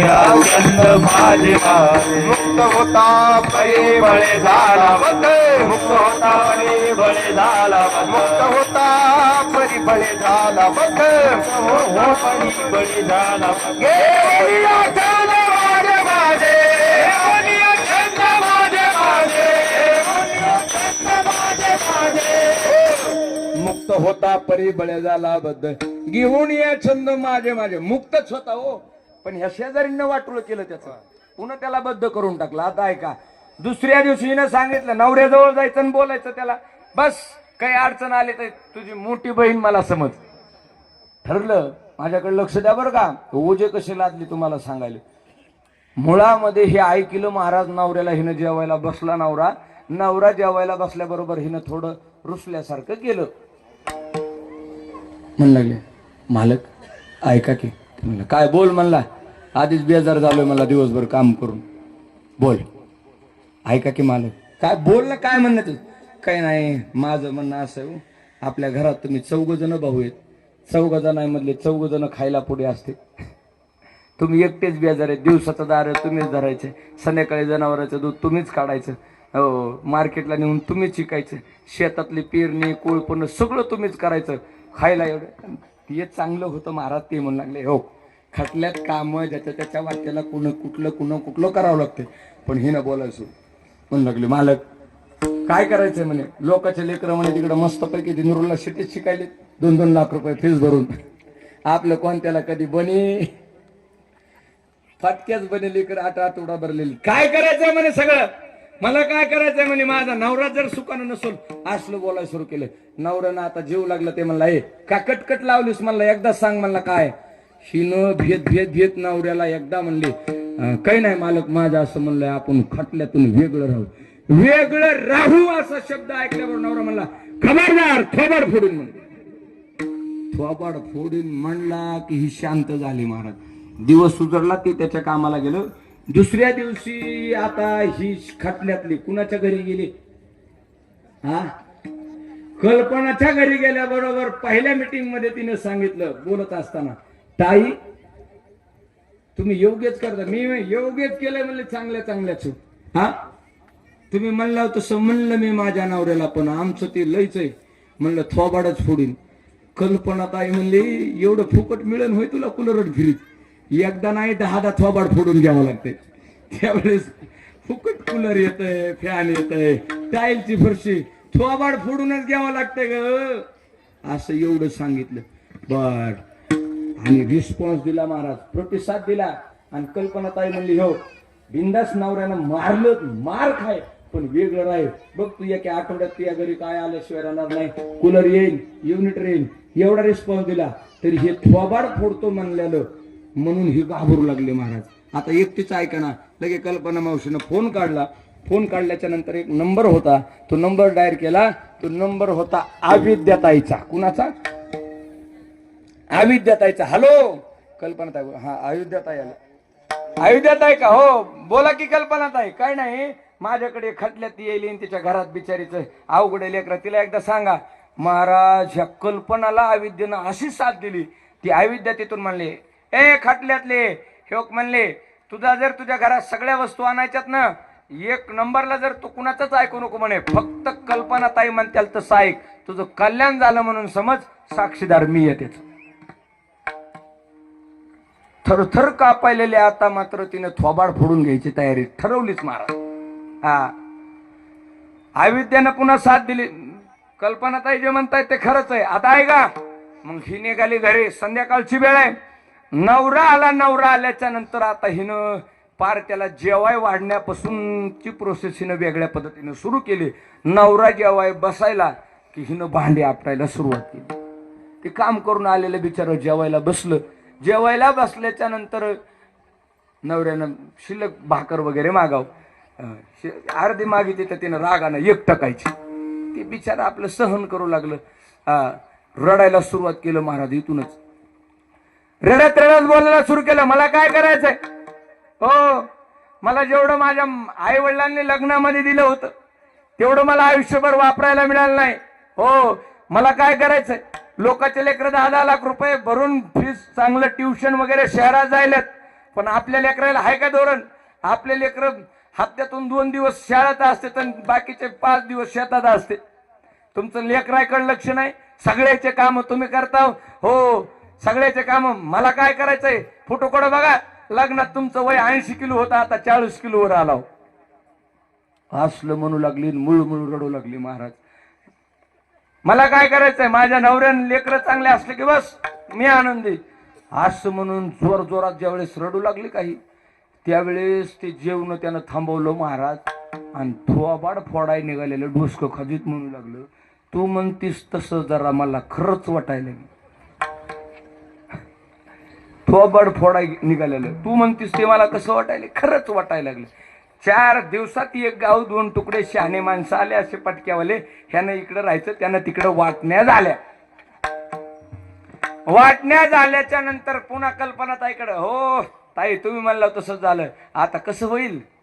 माझे मुक्त होता परे बळे झाला मुक्त होता बळे बळे झाला मुक्त होता परी बळे झाला बघ हो बळी झाला छंद माझे माझे छंद माझे माझे मुक्त होता परी बळे झाला बद्दल घेऊन या छंद माझे माझे. मुक्तच होता हो. पण ह्या शेजारीनं वाटलं केलं त्याचं. पुन्हा त्याला बद्ध करून टाकलं. आता ऐका दुसऱ्या दिवशी हिनं सांगितलं नवऱ्याजवळ जायचं आणि बोलायचं त्याला. बस काही अडचण आली तर तुझी मोठी बहीण मला समज. ठरलं माझ्याकडे लक्ष द्या बरं का. ओजे कसे लादली तुम्हाला सांगायला. मुळामध्ये हे ऐकलं महाराज नवऱ्याला हिनं जेवायला बसला नवरा. नवरा जेवायला बसल्याबरोबर हिनं थोडं रुसल्यासारखं केलं. म्हण लागले मालक ऐका की. म्हणलं काय बोल म्हणला. आधीच बेजार झालोय मला दिवसभर काम करून. बोल. ऐका की मालक. काय बोल ना काय म्हणणं ते? काही नाही माझं म्हणणं असं आहे हो, आपल्या घरात तुम्ही चौघ जण भाऊ आहेत. चौघ जणांमधले चौघ जण खायला पुढे असते. तुम्ही एकटेच बेजार आहे दिवसाचं दार तुम्हीच धरायचे. संध्याकाळी जनावरांचं दूध तुम्हीच काढायचं. हो मार्केटला नेऊन तुम्हीच शिकायचं शेतातली पेरणी कोळपण सगळं तुम्हीच करायचं. खायला एवढं. ते चांगलं होतं महाराज ते म्हणू लागले. हो. खटल्यात कामं ज्याच्या त्याच्या वाट्याला कुणं कुठलं कुणं कुठलं करावं लागते पण हिनं बोलायचं. म्हणू लागले मालक काय करायचंय म्हणे? लोकांचे लेकरं म्हणे तिकडं मस्तपैकी दिनरूला शेतीत शिकायले. दोन दोन लाख रुपये फीस भरून. आपलं कोणत्याला कधी बनी? फटक्याच बने लेकर आठ आठवडा भरलेली. काय करायचंय म्हणे सगळं? मला काय करायचंय म्हणे? माझा नवरा जर सुखानं नसून असलं बोलायला सुरू केलं. नवऱ्यानं आता जीव लागला ते म्हणला ए का कटकट लावलीस म्हणला? एकदा सांग म्हणला काय? हिनं भेद भेद भेद नवऱ्याला एकदा म्हणले काही नाही मालक माझा असं म्हणलंय आपण खटल्यातून वेगळं राहू. वेगळं राहू असा शब्द ऐकल्यावर नवरा म्हणला खबरदार थोबाड फोडून म्हणले थोबाड फोडून म्हणला की ही शांत झाली महाराज. दिवस सुधारला ते त्याच्या कामाला गेलं. दुसऱ्या दिवशी आता ही खटल्यातली कुणाच्या घरी गेली? हा कल्पनाच्या घरी गेल्याबरोबर पहिल्या मीटिंगमध्ये तिने सांगितलं बोलत असताना ताई तुम्ही योग्यच करता. मी योग्यच केलंय म्हणले चांगल्या चांगल्याच हा? तुम्ही म्हणला तसं म्हणलं मी माझ्या नवऱ्याला पण आमचं ते लयच आहे. म्हणलं थोबाडच फोडीन. कल्पना ताई म्हणली एवढं फुकट मिळेल होय तुला कुलरट फिरीत. एकदा नाही दहा दहा थोबाड फोडून घ्यावं लागते त्यावेळेस फुकट कूलर येत आहे फॅन येत आहे टाईलची फरशी. थोबाड फोडूनच घ्यावं लागतंय ग. असं एवढं सांगितलं. बर. आणि रिस्पॉन्स दिला महाराज. प्रतिसाद दिला. आणि कल्पनाताई म्हणली हो बिंदास नवऱ्यानं मारलं मार खाय पण वेगळं राहील. बघ तू एका आठवड्यात तुझ्या घरी काय आल्याशिवाय राहणार नाही. कूलर येईल युनिट येईल एवढा रिस्पॉन्स दिला. तरी हे थोबाड फोडतो म्हणलेलं म्हणून हे घाबरू लागले महाराज. आता एकटीच ऐका ना. लगे कल्पना मावशीनं फोन काढला. फोन काढल्याच्या नंतर एक नंबर होता. तो नंबर डायर केला. तो नंबर होता आविद्याताईचा कुणाचा? अविद्याताईचा. हॅलो? कल्पनाताई हा अयोध्याताई आला. अयोध्याताई का? हो बोला की कल्पनाताई. काय नाही माझ्याकडे खटल्यात येईल आणि तिच्या घरात बिचारीचं अवघड आहे तिला एकदा सांगा महाराज ह्या कल्पनाला अविद्येनं अशी साथ दिली. ती अविद्या तिथून म्हणले ए खटल्यातले. हेक म्हणले तुझा जर तुझ्या घरात सगळ्या वस्तू आणायच्यात ना एक नंबरला जर तू कुणाचंच ऐकू नको म्हणे. फक्त कल्पना ताई म्हणत्याल तसं ऐक. तुझं कल्याण झालं म्हणून समज साक्षीदार मी येतेच त्याचं. थरथर कापायलेले आता मात्र तिने थोबाड फोडून घ्यायची तयारी ठरवलीच महाराज. हा. अविद्यानं पुन्हा साथ दिली. कल्पना ताई जे म्हणताय ते खरंच आहे. आता आहे का? मग ही निघाली घरी. संध्याकाळची वेळ आहे. नवरा आला नवरा आल्याच्यानंतर आता हिनं पार त्याला जेवाय वाढण्यापासूनची प्रोसेस हिनं वेगळ्या पद्धतीनं सुरू केली. नवरा जेवाय बसायला की हिनं भांडे आपटायला सुरुवात केली. ते काम करून आलेलं बिचारं जेवायला बसलं. जेवायला बसल्याच्या नंतर नवऱ्यानं शिल्लक भाकर वगैरे मागाव. शि- अर्धी मागितली तर तिनं रागानं एक टकायची. ते बिचारा आपलं सहन करू लागलं. रडायला सुरुवात केलं महाराज इथूनच. रडत रडत बोलायला सुरू केलं. मला काय करायचंय? हो मला जेवढं माझ्या आई वडिलांनी लग्नामध्ये दिलं होतं तेवढं मला आयुष्यभर वापरायला मिळालं नाही. हो मला काय करायचंय? लोकांचे लेकरं दहा दहा लाख रुपये भरून फीस चांगलं ट्युशन वगैरे शहरात जायलेत. पण आपल्या लेकराला आहे का धोरण? आपले लेकर हप्त्यातून दोन दिवस शाळेत असते तर बाकीचे पाच दिवस शेतात असते. तुमचं लेकराकडे लक्ष नाही. सगळ्याचे काम तुम्ही करता. हो सगळ्याचे काम मला काय करायचंय? फोटो कडे बघा. लग्नात तुमचं वय ऐंशी किलो होतं आता चाळीस किलोवर आला असलं म्हणू लागली मुळ मुळ रडू लागली महाराज. मला काय करायचंय? माझ्या नवऱ्याने लेकरं चांगले असले की बस मी आनंदी. असं म्हणून जोर जोरात ज्यावेळेस रडू लागली काही त्यावेळेस ते जेवण त्यानं थांबवलं महाराज. आणि थोबाड फोडाय निघालेलं डोसकं खजित म्हणू लागलं. तू म्हणतीस तसं जरा मला खरंच वाटायला लागलं थोबाड फोडाय निघालेलं. तू म्हणतीस ते मला कसं वाटायला खरंच वाटायला लागलं. चार दिवसात एक गाव दोन तुकडे शहाणे माणसं आले असे पटक्यावाले. ह्यानं इकडं राहायचं त्यानं तिकडं वाटण्या झाल्या. वाटण्या झाल्याच्यानंतर पुन्हा कल्पना ताईकडं. हो ताई तुम्ही म्हणला तसं झालं. आता कसं होईल?